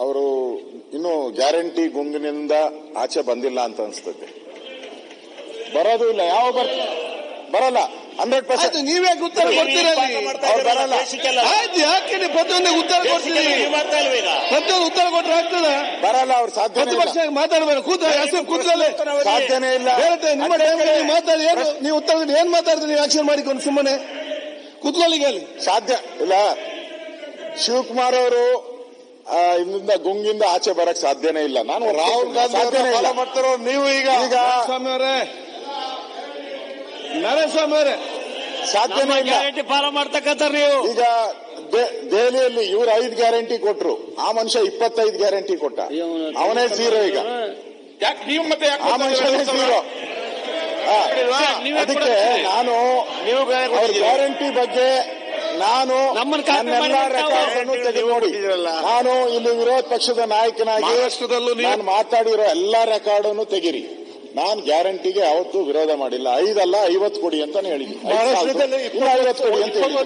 ಅವರು ಇನ್ನು ಗ್ಯಾರಂಟಿ ಗುಂಗಿನಿಂದ ಆಚೆ ಬಂದಿಲ್ಲ ಅಂತ ಅನ್ಸ್ತದೆ. ಬರೋದು ಇಲ್ಲ ಯಾವ ಬರ್ತಾರೆ ಬರಲ್ಲ ಹಂಡ್ರೆಡ್ ಪರ್ಸೆಂಟ್. ನೀವೇ ಉತ್ತರ ಕೊಡ್ತೀರಾ ಪ್ರತಿಯೊಂದು ಉತ್ತರ ಕೊಡ್ತೀರಿ? ಪ್ರತಿಯೊಂದು ಉತ್ತರ ಕೊಟ್ರೆ ಆಗ್ತದ? ಬರಲ್ಲ ಅವ್ರು ಇಲ್ಲ. ಪ್ರತಿಪಕ್ಷ ಮಾತಾಡಬೇಡ ಕೂತ ಕೂತ್ಕೊಳ್ಳಿ ಸಾಧ್ಯನೇ ಇಲ್ಲ. ಹೇಳ್ತೇನೆ ನಿಮ್ಮ ಟೈಮಲ್ಲಿ ನೀವು ಮಾತಾಡಿ ಏನು ನೀವು ಉತ್ತರ ಏನ್ ಮಾತಾಡ್ತೀರಿ ನೀವು ಆಕ್ಷನ್ ಮಾಡಿಕೊಂಡು ಸುಮ್ಮನೆ. ಕೂತ್ಕೊಳ್ಳಿ ಸಾಧ್ಯ ಇಲ್ಲ. ಶಿವಕುಮಾರ್ ಅವರು ಆ, ಇಲ್ಲಿಂದ ಗುಂಗಿಂದ ಆಚೆ ಬರಕ್ ಸಾಧ್ಯನೇ ಇಲ್ಲ. ನಾನು ರಾಹುಲ್ ಗಾಂಧಿ ಮಾಡ್ತಾರೋ ನೀವು ಈಗ ಈಗ ಸ್ವಾಮಿ ಅವರೇ. ನಾರಾಯಣಸ್ವಾಮಿ ಅವರೇ. ಸಾಧ್ಯನೇ ಇಲ್ಲ. ಗ್ಯಾರಂಟಿ ಫಾಲೋ ಮಾಡ್ತಕ್ಕಂಥ ನೀವು. ಈಗ ದೆಹಲಿಯಲ್ಲಿ ಇವ್ರು ಐದ್ ಗ್ಯಾರಂಟಿ ಕೊಟ್ರು. ಆ ಮನುಷ್ಯ ಇಪ್ಪತ್ತೈದು ಗ್ಯಾರಂಟಿ ಕೊಟ್ಟ. ಅವನೇ ಸೀರೋ ಈಗ. ಯಾಕೆ ನೀವು ಮತ್ತೆ ಯಾಕೆ ಆ ಮನುಷ್ಯನೇ ಸೀರೋ ಅದಕ್ಕೆ ನಾನು ನೀವು ಗ್ಯಾರಂಟಿ ಬಗ್ಗೆ ನಾನು ನೋಡಿ. ನಾನು ಇಲ್ಲಿ ವಿರೋಧ ಪಕ್ಷದ ನಾಯಕನಾಗಿ ನಾನು ಮಾತಾಡಿರೋ ಎಲ್ಲಾ ರೆಕಾರ್ಡ್ ಅನ್ನು ತೆಗಿರಿ. ನಾನು ಗ್ಯಾರಂಟಿಗೆ ಯಾವತ್ತೂ ವಿರೋಧ ಮಾಡಿಲ್ಲ. ಐದಲ್ಲ ಐವತ್ತು ಕೊಡಿ ಅಂತಾನೆ ಐವತ್ತು ಕೊಡಿ ಅಂತ ಹೇಳಿದ್ದೀನಿ.